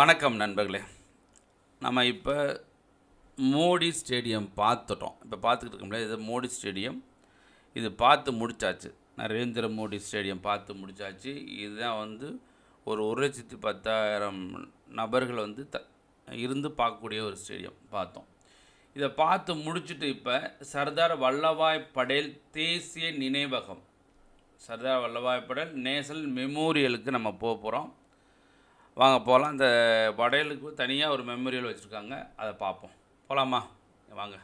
வணக்கம் நண்பர்களே. நம்ம இப்போ மோடி ஸ்டேடியம் பார்த்துட்டோம். இப்போ பார்த்துக்கிட்டு இருக்கோம்ல இது மோடி ஸ்டேடியம். இது பார்த்து முடிச்சாச்சு. நரேந்திர மோடி ஸ்டேடியம் பார்த்து முடிச்சாச்சு. இதுதான் வந்து ஒரு ஒரு லட்சத்தி பத்தாயிரம் நபர்கள் வந்து த இருந்து பார்க்கக்கூடிய ஒரு ஸ்டேடியம் பார்த்தோம். இதை பார்த்து முடிச்சுட்டு இப்போ சர்தார் வல்லபாய் படேல் தேசிய நினைவகம். சர்தார் வல்லபாய் படேல் நேஷனல் மெமோரியலுக்கு நம்ம போக போகிறோம் வாங்க போகலாம். இந்த படையலுக்கு தனியாக ஒரு மெமோரியல் வச்சுருக்காங்க. அதை பார்ப்போம். போகலாமா வாங்க.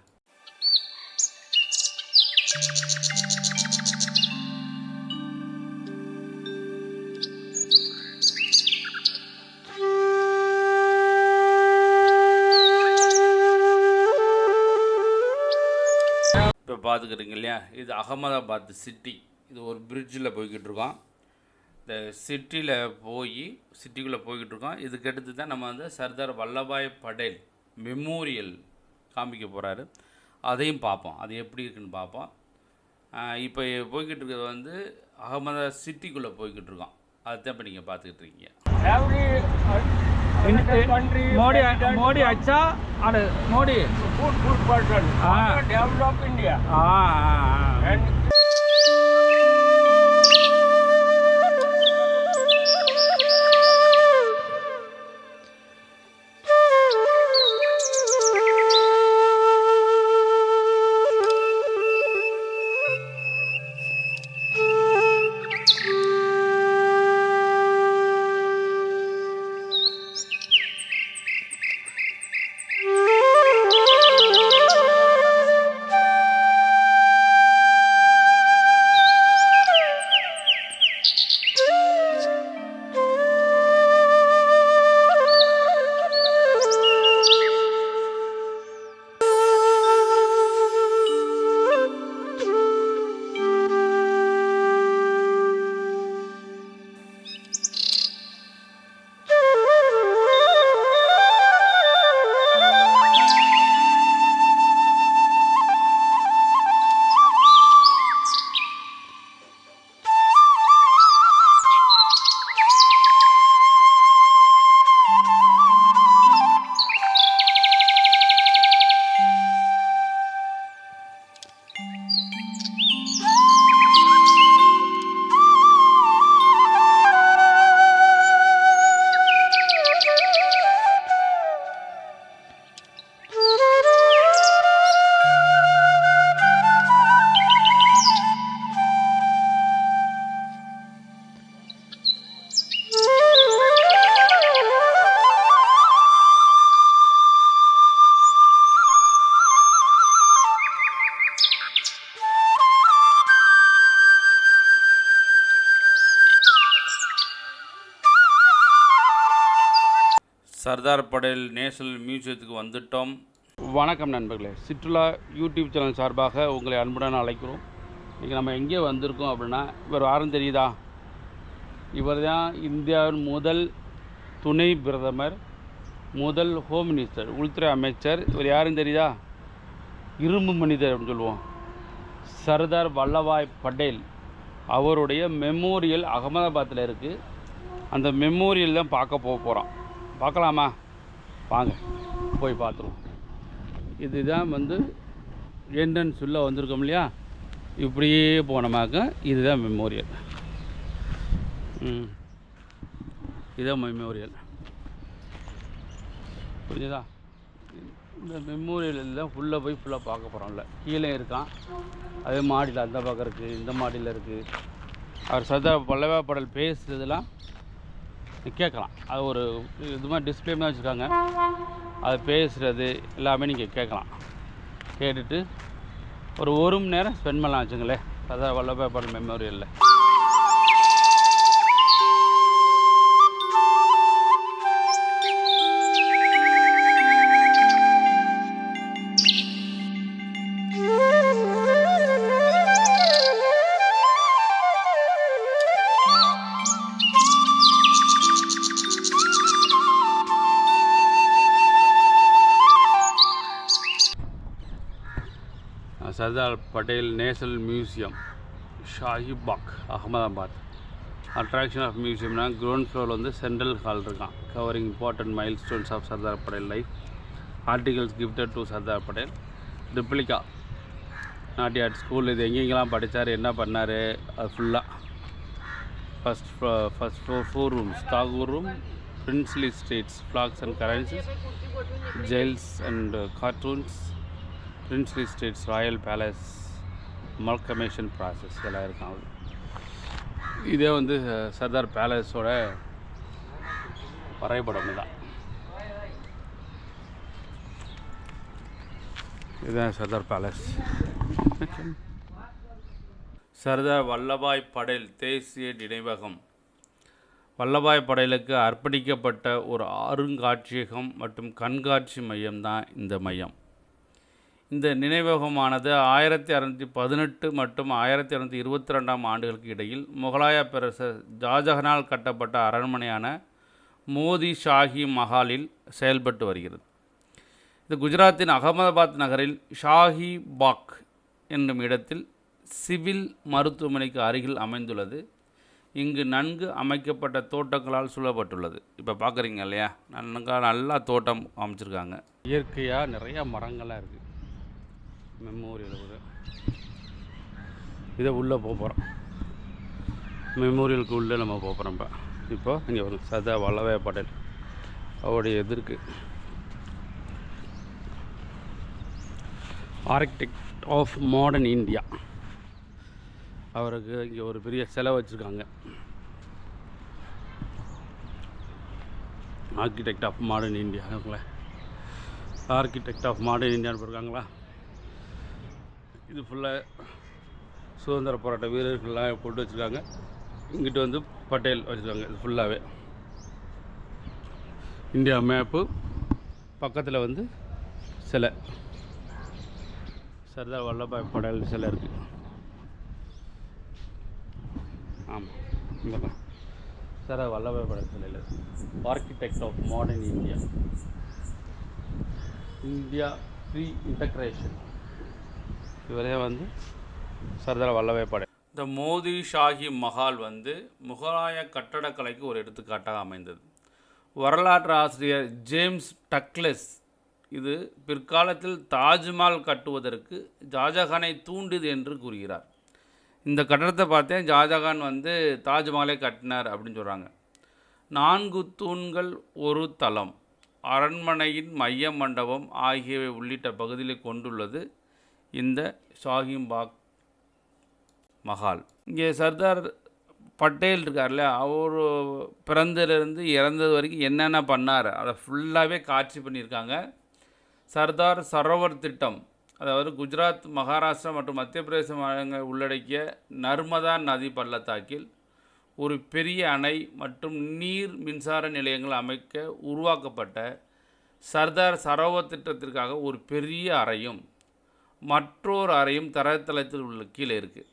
இப்போ பார்த்துக்கிறீங்க இல்லையா? இது அகமதாபாத் சிட்டி. இது ஒரு பிரிட்ஜில் போய்கிட்டு இருக்கோம். இந்த சிட்டியில் போய் சிட்டிக்குள்ளே போய்கிட்டு இருக்கோம் இதுக்கடுத்து தான் நம்ம வந்து சர்தார் வல்லபாய் படேல் மெமோரியல் காமிக்க போகிறாரு அதையும் பார்ப்போம். அது எப்படி இருக்குன்னு பார்ப்போம். இப்போ போய்கிட்டு இருக்கிறது வந்து அகமதா சிட்டிக்குள்ளே போய்கிட்டு இருக்கோம் அதுதான் இப்போ நீங்கள் பார்த்துக்கிட்டு இருக்கீங்க மோடி மோடி அச்சா? அடு Modi. Good good person develop India ஆ சர்தார் படேல் நேஷனல் மியூசியத்துக்கு வந்துட்டோம். வணக்கம் நண்பர்களே. சுற்றுலா யூடியூப் சேனல் சார்பாக உங்களை அன்புடன் அழைக்கிறோம். இன்றைக்கி நம்ம எங்கே வந்திருக்கோம் அப்படின்னா இவர் யாரும் தெரியுதா? இவர் தான் இந்தியாவின் முதல் துணை பிரதமர் முதல் ஹோம் மினிஸ்டர் உள்துறை அமைச்சர். இவர் யாரும் தெரியுதா? இரும்பு மனிதர் அப்படின்னு சொல்லுவோம். சர்தார் வல்லபாய் பட்டேல் அவருடைய மெமோரியல் அகமதாபாத்தில் இருக்குது அந்த மெமோரியல் தான் பார்க்க போக போகிறோம் பார்க்கலாமா? வாங்க போய் பார்த்துருவோம். இதுதான் வந்து என்ட்ரன்ஸ் உள்ளே வந்திருக்கோம் இல்லையா? இப்படியே போனோமாக்க இதுதான் மெமோரியல் இதுதான் மெமோரியல் புரிஞ்சுதா? இந்த மெமோரியல் தான் ஃபுல்லாக போய் ஃபுல்லாக பார்க்க போகிறோம்ல கீழே இருக்கான். அதே மாடியில் அந்த பக்கம் இருக்குது இந்த மாடியில் இருக்குது அவர் சர்தார் பல்லவா படல் பேசுறதெல்லாம் கேட்கலாம். அது ஒரு இது மாதிரி டிஸ்பிளே தான் வச்சுருக்காங்க. அது பேசுகிறது எல்லாமே நீங்கள் கேட்கலாம். கேட்டுட்டு ஒரு ஒரு மணி நேரம் ஸ்பெண்ட் பண்ணலாம் வச்சுங்களேன். Sardar Vallabhbhai Patel மெமோரியலில். Sardar Patel national museum Shahibaug Ahmedabad. Attraction of மியூசியம்னா ground ஃப்ளோரில் வந்து சென்ட்ரல் ஹால் இருக்கான். Covering important milestones of Sardar Patel life articles gifted to Sardar Patel replica Nadiad school இது எங்கெங்கெல்லாம் படித்தார் என்ன பண்ணார் அது ஃபுல்லாக first first four four rooms Tagore room princely streets flags and currencies jails and cartoons princely states royal palace amalgamation process இதெல்லாம் இருக்கான் இதே வந்து சர்தார் பேலஸோட வரைபடம் தான் இதுதான் சர்தார் பேலஸ். சர்தார் வல்லபாய் படேல் தேசிய நினைவகம். வல்லபாய் படேலுக்கு அர்ப்பணிக்கப்பட்ட ஒரு அருங்காட்சியகம் மற்றும் கண்காட்சி மையம் தான் இந்த மையம். இந்த நினைவகமானது ஆயிரத்தி அறநூற்றி பதினெட்டு மற்றும் ஆயிரத்தி அறநூற்றி இருபத்தி ரெண்டாம் ஆண்டுகளுக்கு இடையில் முகலாய பேரரசர் ஜாஜஹனால் கட்டப்பட்ட அரண்மனையான மோதி ஷாஹி மஹாலில் செயல்பட்டு வருகிறது. இது குஜராத்தின் அகமதாபாத் நகரில் ஷாஹி பாக் என்னும் இடத்தில் சிவில் மருத்துவமனைக்கு அருகில் அமைந்துள்ளது. இங்கு நன்கு அமைக்கப்பட்ட தோட்டங்களால் சூழப்பட்டுள்ளது. இப்போ பார்க்குறீங்க இல்லையா? நன்கா நல்லா தோட்டம் அமைச்சிருக்காங்க. இயற்கையாக நிறையா மரங்கள்லாம் இருக்குது மெமோரியல் ஒரு இதை உள்ளே போக போகிறோம் மெமோரியலுக்கு உள்ளே நம்ம போக போகிறோம் இப்போ. இப்போ இங்கே ஒரு சதா வல்லபாய் படல். அவருடைய எதிர்க்கு. ஆர்கிடெக்ட் ஆஃப் மாடர்ன் இந்தியா அவருக்கு இங்கே ஒரு பெரிய சிலை வச்சுருக்காங்க. ஆர்கிடெக்ட் ஆஃப் மாடர்ன் இந்தியா அவங்கள ஆர்கிடெக்ட் ஆஃப் மாடர்ன் இந்தியான்னு போயிருக்காங்களா? இது ஃபுல்லாக சுதந்திர போராட்ட வீரர்கள்லாம் போட்டு வச்சுருக்காங்க. இங்கிட்டு வந்து பட்டேல் வச்சுருக்காங்க இது ஃபுல்லாகவே இந்தியா மேப்பு பக்கத்தில் வந்து சிலை. சர்தார் வல்லபாய் படேல் சிலை இருக்குது ஆமாம் இந்த பக்கம் சர்தார் வல்லபாய் படேல் சிலையில் architect of modern India India free integration இவரே வந்து சர்தார் வல்லபாய் படை இந்த மோதி ஷாஹி மஹால் வந்து முகலாய கட்டடக்கலைக்கு ஒரு எடுத்துக்காட்டாக அமைந்தது. வரலாற்று ஆசிரியர் ஜேம்ஸ் டக்லெஸ் இது பிற்காலத்தில் தாஜ்மஹால் கட்டுவதற்கு ஷாஜஹானை தூண்டியது என்று கூறுகிறார். இந்த கட்டடத்தை பார்த்தேன் ஷாஜஹான் வந்து தாஜ்மஹாலை கட்டினார் அப்படின்னு சொல்கிறாங்க நான்கு தூண்கள் ஒரு தளம் அரண்மனையின் மைய மண்டபம் ஆகியவை உள்ளிட்ட பகுதியில் கொண்டுள்ளது. இந்த ஷாகிம்பாக் மஹால். இங்கே சர்தார் பட்டேல் இருக்கார்ல அவர் பிறந்ததுலேருந்து இறந்தது வரைக்கும் என்னென்ன பண்ணார் அதை ஃபுல்லாகவே காட்சி பண்ணியிருக்காங்க. சர்தார் சரோவர் திட்டம் அதாவது குஜராத் மகாராஷ்டிரா மற்றும் மத்திய பிரதேச மாநிலங்கள் உள்ளடக்கிய நர்மதா நதி பள்ளத்தாக்கில் ஒரு பெரிய அணை மற்றும் நீர் மின்சார நிலையங்கள் அமைக்க உருவாக்கப்பட்ட சர்தார் சரோவர் திட்டத்திற்காக ஒரு பெரிய அறையும் மற்றொரு அறையும் தரத்தளத்தில் உள்ள கீழே இருக்குது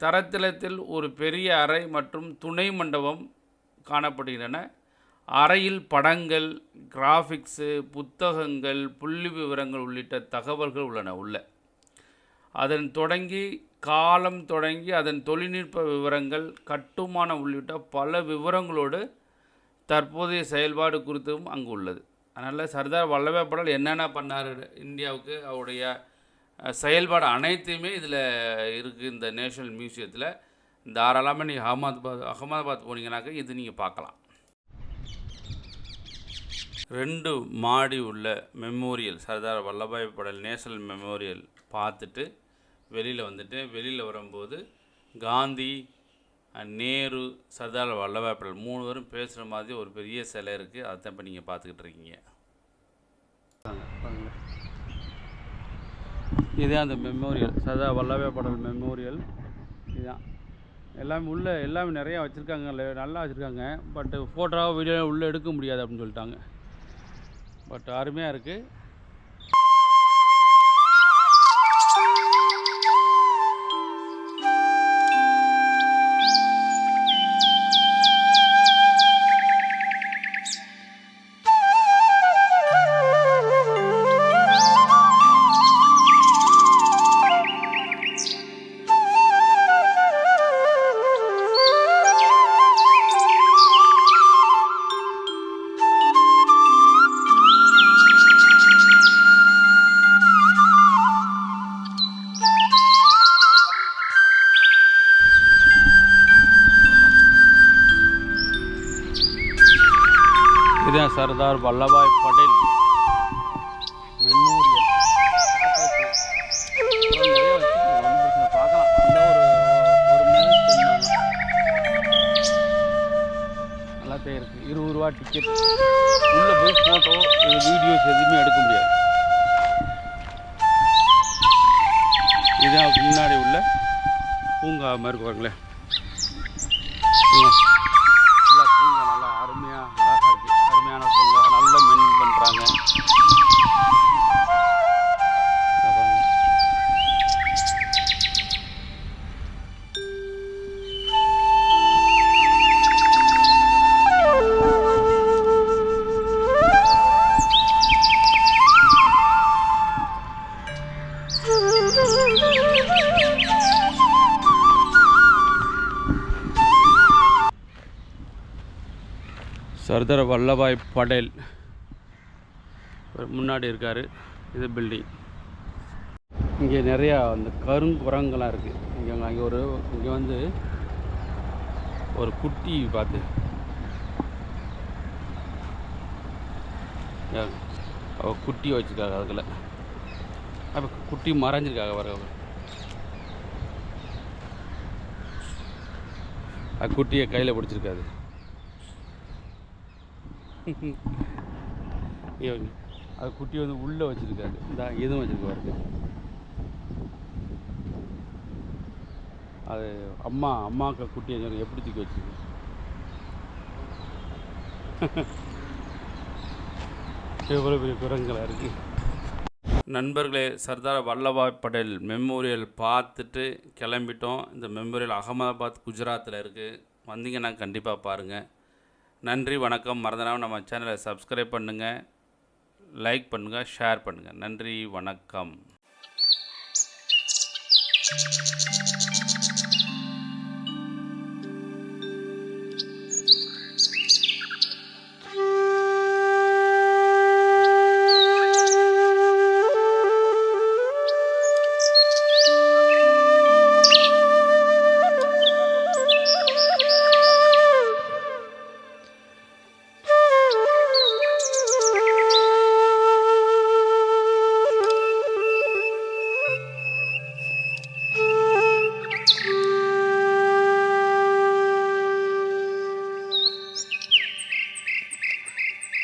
தரத்தளத்தில் ஒரு பெரிய அறை மற்றும் துணை மண்டபம் காணப்படுகின்றன. அறையில் படங்கள் கிராஃபிக்ஸு புத்தகங்கள் புள்ளி விவரங்கள் உள்ளிட்ட தகவல்கள் உள்ளன உள்ள. அதன் தொடங்கி காலம் தொடங்கி அதன் தொழில்நுட்ப விவரங்கள் கட்டுமானம் உள்ளிட்ட பல விவரங்களோடு தற்போதைய செயல்பாடு குறித்தும் அங்கு உள்ளது. அதனால் சர்தார் வல்லபாய் படல் என்னென்ன பண்ணார் இந்தியாவுக்கு? அவருடைய செயல்பாடு அனைத்தையுமே இதில் இருக்குது இந்த நேஷனல் மியூசியத்தில். தாராளமாக நீங்கள் அகமதாபாத் அகமதாபாத் போனீங்கன்னாக்க இது நீங்கள் பார்க்கலாம். ரெண்டு மாடி உள்ள memorial Sardar Vallabhbhai Patel national memorial பார்த்துட்டு வெளியில் வந்துட்டு வெளியில் வரும்போது காந்தி நேரு சர்தார் வல்லபாய் படல் மூணு பேரும் பேசுகிற மாதிரி ஒரு பெரிய சிலை இருக்குது அதை தான் இப்போ நீங்கள் பார்த்துக்கிட்டு இருக்கீங்க. இதே அந்த மெமோரியல் சர்தார் வல்லபாய் படேல் மெமோரியல் இதுதான். எல்லாமே உள்ளே எல்லாமே நிறையா வச்சுருக்காங்க. நல்லா வச்சுருக்காங்க. பட் ஃபோட்டோவாக வீடியோ உள்ளே எடுக்க முடியாது அப்படின்னு சொல்லிட்டாங்க. பட் அருமையாக இருக்குது சர்தார் வல்லபாய் படேல். மெமோரியல். பார்க்கலாம் அந்த ஒரு ஒரு மணி நேரம் spend இருக்குது இருபது ரூபா டிக்கெட் உள்ளே போய் ஃபோட்டோ வீடியோஸ் எதுவுமே எடுக்க முடியாது. இதுதான் முன்னாடி உள்ள பூங்கா மாதிரி பாருங்களேன். சர்தார் வல்லபாய் படேல். முன்னாடி இருக்கார். இது பில்டிங் இங்கே நிறையா அந்த கருங்குரங்கெல்லாம் இருக்குது இங்கே அங்கே ஒரு இங்கே வந்து ஒரு குட்டி பார்த்து ஏ, குட்டி வச்சுருக்காங்க அதுக்குள்ள. அப்போ குட்டி மறைஞ்சிருக்காங்க வர குட்டியை கையில் பிடிச்சிருக்காது. இவங்க அது குட்டி வந்து உள்ளே வச்சுருக்காரு. இந்த எதுவும் வச்சுருக்க பாருங்க. அது அம்மா அம்மாக்க குட்டியை சொல்லி எப்படி தூக்கி வச்சிருக்கு? எவ்வளோ பெரிய குரங்களாக இருக்குது நண்பர்களே சர்தார் வல்லபாய் படேல் மெமோரியல் பார்த்துட்டு கிளம்பிட்டோம். இந்த மெமோரியல் அகமதாபாத் குஜராத்தில் இருக்குது வந்தீங்கன்னா கண்டிப்பாக பாருங்கள் நன்றி வணக்கம். மறந்துடாமல் நம்ம சேனலை சப்ஸ்கிரைப் பண்ணுங்கள் லைக் பண்ணுங்கள் ஷேர் பண்ணுங்கள் நன்றி வணக்கம்.